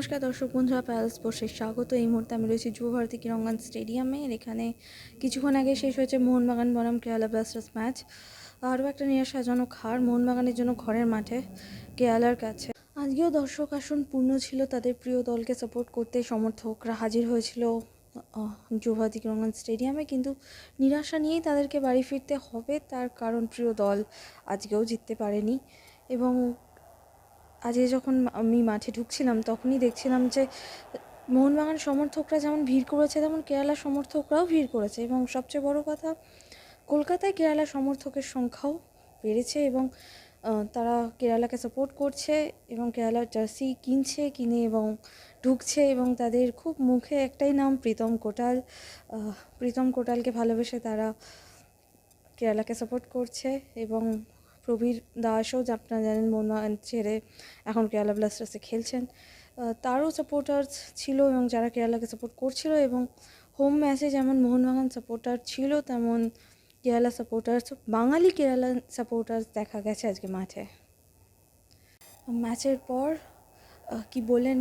নমস্কার দর্শক বন্ধুরা প্যালেস স্পোর্টসে স্বাগত। এই মুহূর্তে আমি রয়েছি যুব ভারতী কিরঙ্গন স্টেডিয়ামে। এখানে কিছুক্ষণ আগে শেষ হয়েছে মোহনবাগান বনাম কেরালা ব্লাস্টার্স ম্যাচ। আরও একটা নিরাশাজনক হার মোহনবাগানের জন্য ঘরের মাঠে কেরালার কাছে। আজকেও দর্শক আসন পূর্ণ ছিল তাদের প্রিয় দলকে সাপোর্ট করতে সমর্থকরা হাজির হয়েছিল আহ, যুব ভারতী কিরঙ্গন স্টেডিয়ামে। কিন্তু নিরাশা নিয়েই তাদেরকে বাড়ি ফিরতে হবে তার কারণ প্রিয় দল আজকেও জিততে পারেনি। এবং আজকে যখন আমি মাঠে ঢুকছিলাম, তখনই দেখছিলাম যে, মোহনবাগান সমর্থকরা যেমন ভিড় করেছে, তেমন কেরালা সমর্থকরাও ভিড় করেছে এবং সবচেয়ে বড় কথা, কলকাতায় কেরালা সমর্থকের সংখ্যাও বেড়েছে এবং তারা কেরালাকে সাপোর্ট করছে এবং কেরালার জার্সি কিনছে, কিনে এবং ঢুকছে এবং তাদের খুব মুখে একটাই নাম, প্রীতম কোটাল। প্রীতম কোটালকে ভালোবেসে তারা কেরালাকে সাপোর্ট করছে এবং প্রবীর দাসও আপনারা জানেন মোহনবাগান ছেড়ে এখন কেরালা ব্লাস্টার্সে খেলছেন। তারও সাপোর্টার্স ছিল এবং যারা কেরালাকে সাপোর্ট করছিল এবং হোম ম্যাচে যেমন মোহনবাগান সাপোর্টার ছিল, তেমন কেরালা সাপোর্টার্স বাঙালি কেরালা সাপোর্টার্স দেখা গেছে আজকে মাঠে। ম্যাচের পর কি বললেন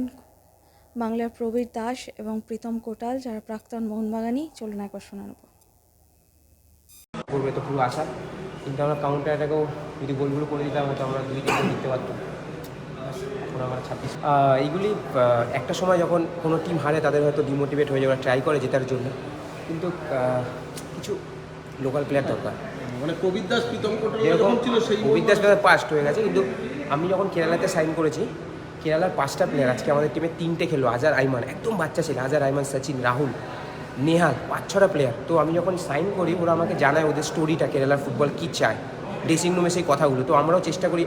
বাংলার প্রবীর দাস এবং প্রীতম কোটাল, যারা প্রাক্তন মোহনবাগানি চলুন একবার শোনানো করবে তো পুরো আশা, কিন্তু আমরা কাউন্টার অ্যাটাকেও যদি গোলগুলো করে দিতাম হয়তো আমরা দুই তিনটে জিততে পারতাম। এখন আমরা ছাব্বিশ। এইগুলি একটা সময় যখন কোনো টিম হারে তাদের হয়তো ডিমোটিভেট হয়ে যাওয়ার ট্রাই করে জেতার জন্য। কিন্তু কিছু লোকাল প্লেয়ার দরকার। মানে কবির দাস প্রীতম যেরকম ছিল সেই অভিজ্ঞাস পাস্ট হয়ে গেছে কিন্তু আমি যখন কেরালাতে সাইন করেছি কেরালার পাঁচটা প্লেয়ার আজকে আমাদের টিমে তিনটে খেললো আজার আইমান একদম বাচ্চা ছিল আজার আইমান সচিন রাহুল নেহাল পাঁচ ছটা প্লেয়ার তো আমি যখন সাইন করি ওরা আমাকে জানায় ওদের স্টোরিটা কেরালার ফুটবল কী চায়। ড্রেসিং রুমে সেই কথাগুলো। তো আমরাও চেষ্টা করি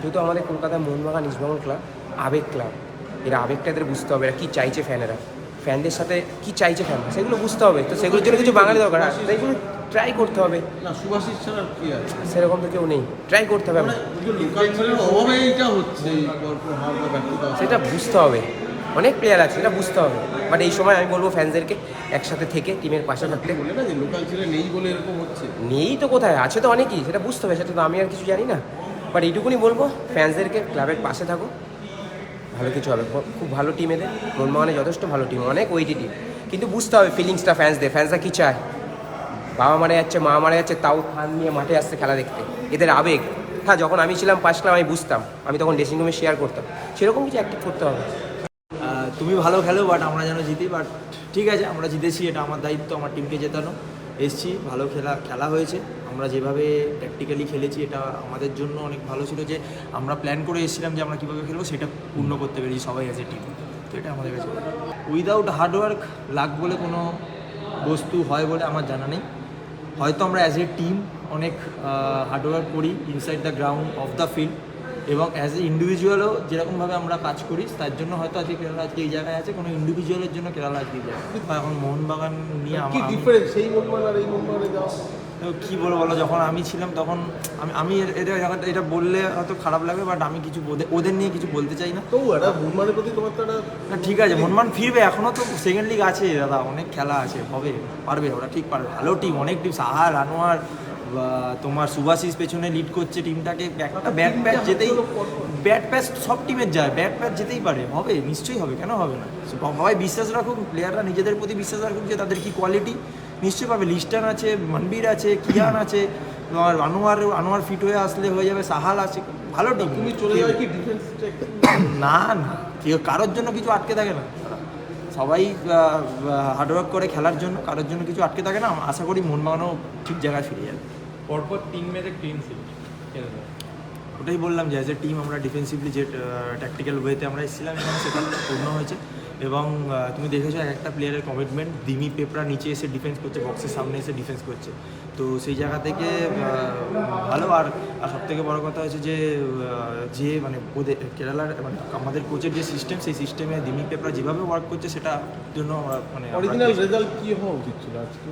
যেহেতু আমাদের কলকাতায় মোহনবাগান ইস্টবেঙ্গল ক্লাব আবেগ ক্লাব এরা আবেগটা এদের বুঝতে হবে এরা কী চাইছে ফ্যানেরা ফ্যানদের সাথে কী চাইছে ফ্যান সেগুলো বুঝতে হবে। তো সেগুলোর জন্য কিছু বাঙালি দরকার সেগুলো ট্রাই করতে হবে। না সুভাষিস ছাড়া কি আছে সেরকম তো কেউ নেই ট্রাই করতে হবে। মানে সেটা বুঝতে হবে। অনেক প্লেয়ার আছে এটা বুঝতে হবে। বাট এই সময় আমি বলব ফ্যান্সদেরকে একসাথে থেকে টিমের পাশে থাকতে। বলে না যে লোকাল ছেলে নেই বলে এরকম হচ্ছে? নেই তো কোথায়? আছে তো অনেকই সেটা বুঝতে হবে সেটা তো আমি আর কিছু জানি না। বাট এইটুকুনি বলব ফ্যান্সদেরকে ক্লাবের পাশে থাকো। ভালো কিছু হবে খুব ভালো টিম এদের মোহনবাগানে যথেষ্ট ভালো টিম অনেক ওয়েটি টিম কিন্তু বুঝতে হবে ফিলিংসটা ফ্যান্সদের ফ্যান্সরা কী চায়? বাবা মারা যাচ্ছে মা মারা যাচ্ছে তাও ফান নিয়ে মাঠে আসছে খেলা দেখতে। এদের আবেগ। হ্যাঁ যখন আমি ছিলাম পাঁচ ক্লাব আমি বুঝতাম। আমি তখন ড্রেসিং রুমে শেয়ার করতাম। সেরকম কিছু অ্যাক্টিভ করতে হবে। তুমি ভালো খেলো বাট আমরা যেন জিতি বাট ঠিক আছে, আমরা জিতেছি, এটা আমার দায়িত্ব, আমার টিমকে জেতানো। এসছি, ভালো খেলা খেলা হয়েছে। আমরা যেভাবে প্র্যাকটিক্যালি খেলেছি, এটা আমাদের জন্য অনেক ভালো ছিল যে, আমরা প্ল্যান করে এসেছিলাম যে আমরা কীভাবে খেলব, সেটা পূর্ণ করতে পেরেছি, সবাই অ্যাজ এ টিম তো এটা আমাদের কাছে উইদাউট হার্ডওয়ার্ক লাক বলে কোনো বস্তু হয় বলে আমার জানা নেই। হয়তো আমরা অ্যাজ এ টিম অনেক হার্ডওয়ার্ক করি inside the ground of the field এবং অ্যাজ এ ইন্ডিভিজুয়ালও যেরকমভাবে আমরা কাজ করি তার জন্য হয়তো আজকে কেরালা আজকে এই জায়গায় আছে কোনো ইন্ডিভিজুয়ালের জন্য কেরালা আজকে এই জায়গায় বা এখন মোহনবাগান নিয়ে কি আমার ডিফারেন্স সেই মোহনবাগান আর এই মোহনবাগানে যাওয়া? কী বলব বলো যখন আমি ছিলাম তখন আমি আমি এটা এটা- এটা বললে হয়তো খারাপ লাগবে বাট আমি কিছু ওদের ওদের নিয়ে কিছু বলতে চাই না। একটা মোহনবাগানের প্রতি তোমার তো একটা না ঠিক আছে মনমান ফিরবে এখনও তো সেকেন্ড লিগ আছে দাদা অনেক খেলা আছে হবে পারবে ওরা ঠিক পারবে ভালো টিম অনেক টিম সাহার আনোয়ার তোমার সুভাশিস পেছনে লিড করছে টিমটাকে একটা ব্যাট প্যাচ যেতেই ব্যাট প্যাচ সব টিমের যায় ব্যাট প্যাচ যেতেই পারে হবে নিশ্চয়ই হবে কেন হবে না? সবাই বিশ্বাস রাখুক প্লেয়াররা নিজেদের প্রতি বিশ্বাস রাখুক যে তাদের কি কোয়ালিটি নিশ্চয়ই পাবে। লিস্টান আছে মনবীর আছে কিয়ান আছে তোমার আনোয়ার আনোয়ার ফিট হয়ে আসলে হয়ে যাবে সাহাল আছে ভালো টিম তুমি চলে যাবে কি ডিফেন্স না না কেউ কারোর জন্য কিছু আটকে থাকে না। সবাই হার্ডওয়ার্ক করে খেলার জন্য কারোর জন্য কিছু আটকে থাকে না আশা করি মোহনবাগানও ঠিক জায়গায় ফিরে যাবে। পরপর তিন ম্যাচে ক্লিন ছিল ওটাই বললাম যে অ্যাজ এ টিম আমরা ডিফেন্সিভলি যে ট্যাকটিক্যাল ওয়েতে আমরা এসেছিলাম এবং সেটা পূর্ণ হয়েছে। এবং তুমি দেখেছ এক একটা প্লেয়ারের কমিটমেন্ট দিমি পেপরা নিচে এসে ডিফেন্স করছে বক্সের সামনে এসে ডিফেন্স করছে। তো সেই জায়গা থেকে ভালো। আর আর সব থেকে বড় কথা হচ্ছে যে যে মানে ওদের কেরালার মানে আমাদের কোচের যে সিস্টেম সেই সিস্টেমে দিমি পেপরা যেভাবে ওয়ার্ক করছে সেটা জন্য আমরা মানে অরিজিনাল রেজাল্ট কি হওয়া উচিত ছিল আজকে?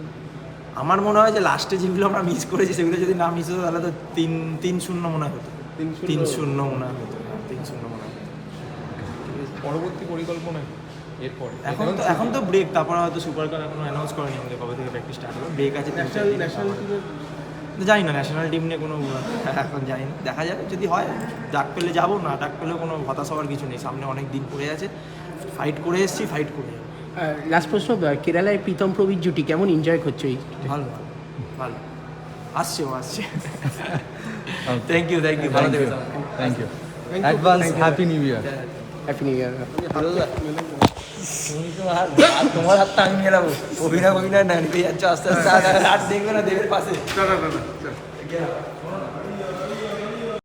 আমার মনে হয় যে লাস্টে যেগুলো আমরা মিস করেছি সেগুলো যদি না মিস হতো তাহলে তো তিন তিন শূন্য মনে হয় হতো। তিন শূন্য? তিন শূন্য মনে হয় হতো। হ্যাঁ, তিন শূন্য মনে হয় হতো। পরবর্তী পরিকল্পনা? এরপরে। এখন তো এখন তো ব্রেক তারপর হয়তো সুপার কাপ এখনও অ্যানাউন্স করেনি আমাদের কবে থেকে প্র্যাকটিস স্টার্ট হবে। ব্রেক আছে ন্যাশনাল ন্যাশনাল জানি না ন্যাশনাল টিম নিয়ে কোনো এখন জানি না। দেখা যাবে যদি হয় ডাক পেলে যাব না ডাক পেলেও কোনো হতাশ হওয়ার কিছু নেই। সামনে অনেক দিন পড়ে আছে। ফাইট করে এসেছি ফাইট করে যাব। লাস্ট প্রশ্ন কেরালায় প্রীতম প্রবীর জুটি কেমন এনজয় করছ এই? ভালো ভালো। আসছে আসছে। থ্যাংক ইউ থ্যাংক ইউ ভালো থেকো। Thank you advance happy new year happy new year তোমার হাতটা আমি মেলাবো অভিনয় অভিনয় না নিতে যাচ্ছ আস্তে আস্তে আর- দেখবে না দেবের পাশে। চলো